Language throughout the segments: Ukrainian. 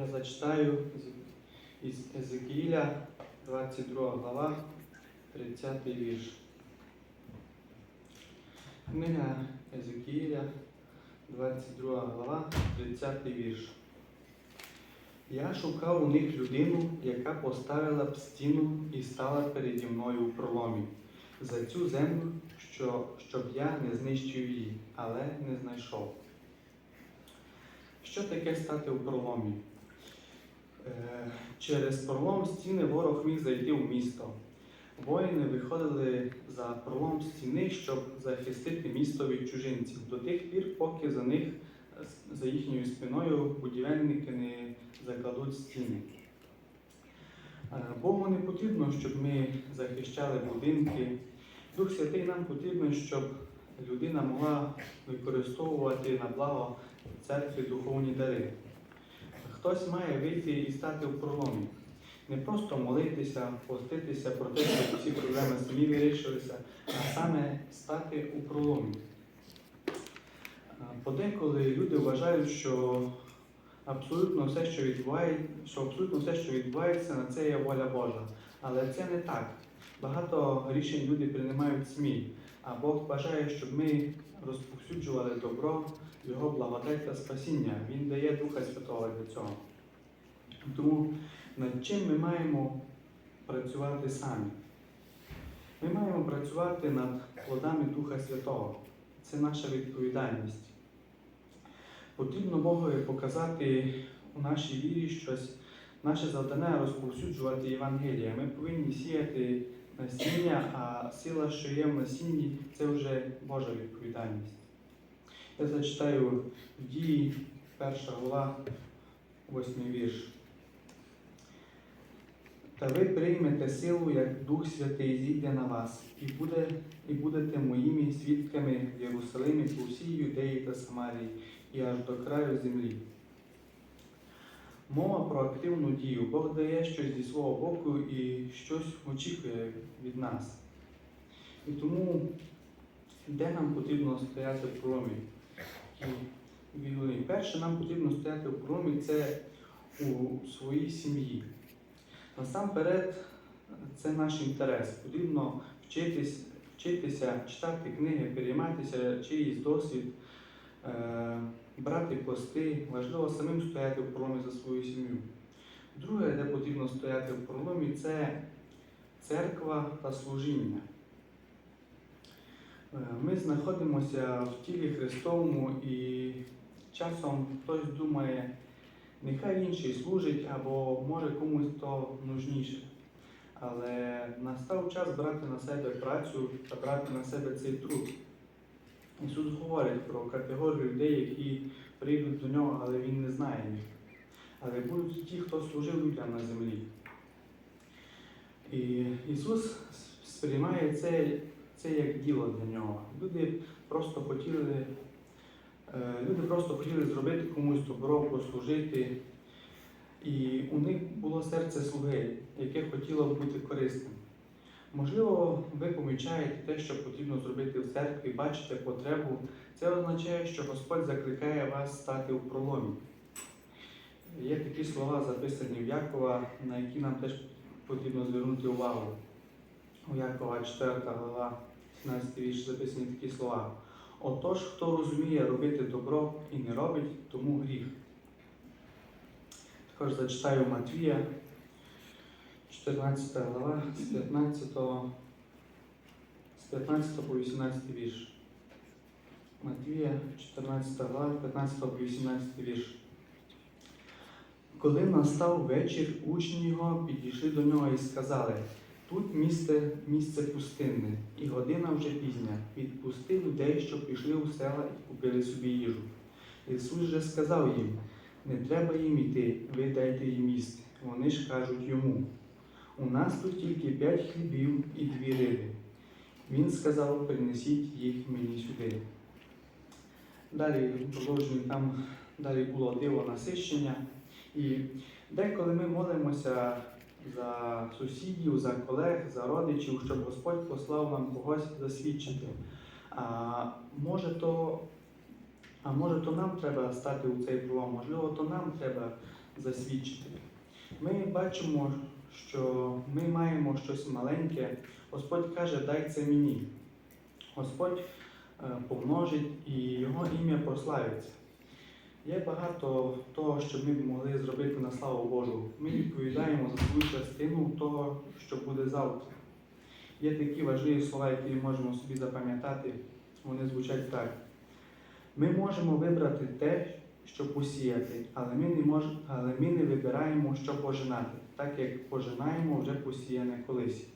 Я зачитаю із Езекіїля, 22 глава, 30 вірш. Книга Езекіїля, 22 глава, 30 вірш. Я шукав у них людину, яка поставила б стіну і стала переді мною у проломі за цю землю, що, щоб я не знищив її, але не знайшов. Що таке стати у проломі? Е, Через пролом стіни ворог міг зайти в місто. Воїни виходили за пролом стіни, щоб захистити місто від чужинців до тих пір, поки за них, за їхньою спиною, будівельники не закладуть стіни. Е, Богу не потрібно, щоб ми захищали будинки. Дух Святий нам потрібен, щоб людина могла використовувати на благо церкви духовні дари. Хтось має вийти і стати в проломі. Не просто молитися, поститися про те, щоб всі проблеми самі вирішилися, а саме стати у проломі. Подеколи люди вважають, що абсолютно все, що відбувається, що абсолютно все, що відбувається, на це є воля Божа. Але це не так. Багато рішень люди приймають самі, а Бог бажає, щоб ми розповсюджували добро, Його благодать та спасіння. Він дає Духа Святого для цього. Тому над чим ми маємо працювати самі? Ми маємо працювати над плодами Духа Святого. Це наша відповідальність. Потрібно Богові показати у нашій вірі щось. Наше завдання розповсюджувати Євангелія. Ми повинні сіяти насіння, а сила, що є в насінні, це вже Божа відповідальність. Я зачитаю дії, перша глава, восьмий вірш. Та ви приймете силу, як Дух Святий зійде на вас, і, буде, і будете моїми свідками в Єрусалимі по всій Юдеї та Самарії і аж до краю землі. Мова про активну дію. Бог дає щось зі свого боку і щось очікує від нас. І тому, де нам потрібно стояти в проломі? Війни. Перше, нам потрібно стояти в проломі це у своїй сім'ї. Насамперед, це наш інтерес. Потрібно вчитись, вчитися, читати книги, перейматися чиїсь досвід, е, брати пости. Важливо самим стояти в проломі за свою сім'ю. Друге, де потрібно стояти в проломі, це церква та служіння. Е, Ми знаходимося в тілі Христовому і часом хтось думає, нехай інший служить або може комусь то нужніше. Але настав час брати на себе працю та брати на себе цей труд. Ісус говорить про категорію людей, які прийдуть до нього, але Він не знає їх. Але будуть ті, хто служив людям на землі. І Ісус сприймає це, це як діло для нього. Люди просто хотіли, е, люди просто хотіли зробити комусь добро, послужити. І у них було серце слуги, яке хотіло бути корисним. Можливо, ви помічаєте те, що потрібно зробити в церкві, бачите потребу. Це означає, що Господь закликає вас стати у проломі. Є такі слова записані в Якова, на які нам теж потрібно звернути увагу. У Якова 4 глава, 17 вірш записані такі слова. Отож, хто розуміє робити добро і не робить, тому гріх. Також зачитаю Матвія, 14 глава, з 15, з 15 по 18 вірш. Матвія, 14 глава, 15 по 18 вірш. Коли настав вечір, учні його підійшли до нього і сказали: Тут місце, місце пустинне, і година вже пізня. Відпусти людей, що пішли у села і купили собі їжу. Ісус же сказав їм: не треба їм іти, ви дайте їм їсти. Вони ж кажуть йому: у нас тут тільки п'ять хлібів і дві риби. Він сказав: принесіть їх мені сюди. Далі продовжуємо там далі було диво насищення. І деколи ми молимося за сусідів, за колег, за родичів, щоб Господь послав нам когось засвідчити. А може то, а може то нам треба стати у цей пролом, можливо, то нам треба засвідчити. Ми бачимо, що ми маємо щось маленьке. Господь каже, дай це мені. Господь е, помножить і Його ім'я прославиться. Є багато того, що ми могли зробити на славу Божу. Ми відповідаємо за свою частину того, що буде завтра. Є такі важливі слова, які ми можемо собі запам'ятати. Вони звучать так. Ми можемо вибрати те, що посіяти, але ми не, мож... але ми не вибираємо, що пожинати, так як пожинаємо вже посіяне колись.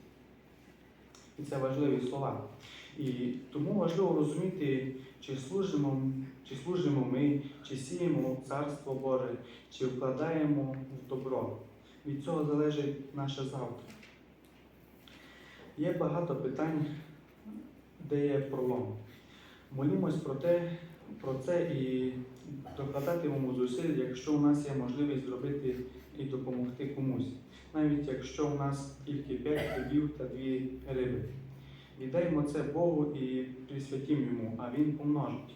І це важливі слова. І тому важливо розуміти, чи служимо, чи служимо ми, чи сіємо Царство Боже, чи вкладаємо в добро. Від цього залежить наше завтра. Є багато питань, де є пролом. Молімось про те, про це і докладатимемо зусиль, якщо у нас є можливість зробити і допомогти комусь, навіть якщо у нас тільки 5 хлібів та 2 риби. Віддаймо це Богу і присвятім йому, а Він помножить.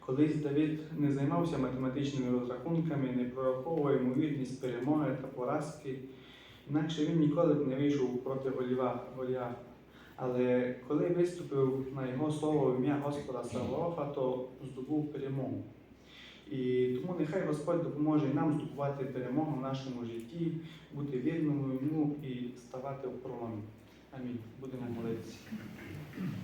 Колись Давид не займався математичними розрахунками, не прораховував ймовірність перемоги та поразки, інакше він ніколи б не вийшов проти Голіафа. Але коли виступив на його слово в ім'я Господа Саваофа, то здобув перемогу. І тому нехай Господь допоможе нам здобувати перемогу в нашому житті, бути вірними йому і ставати в проломі. Амінь. Будемо молитися.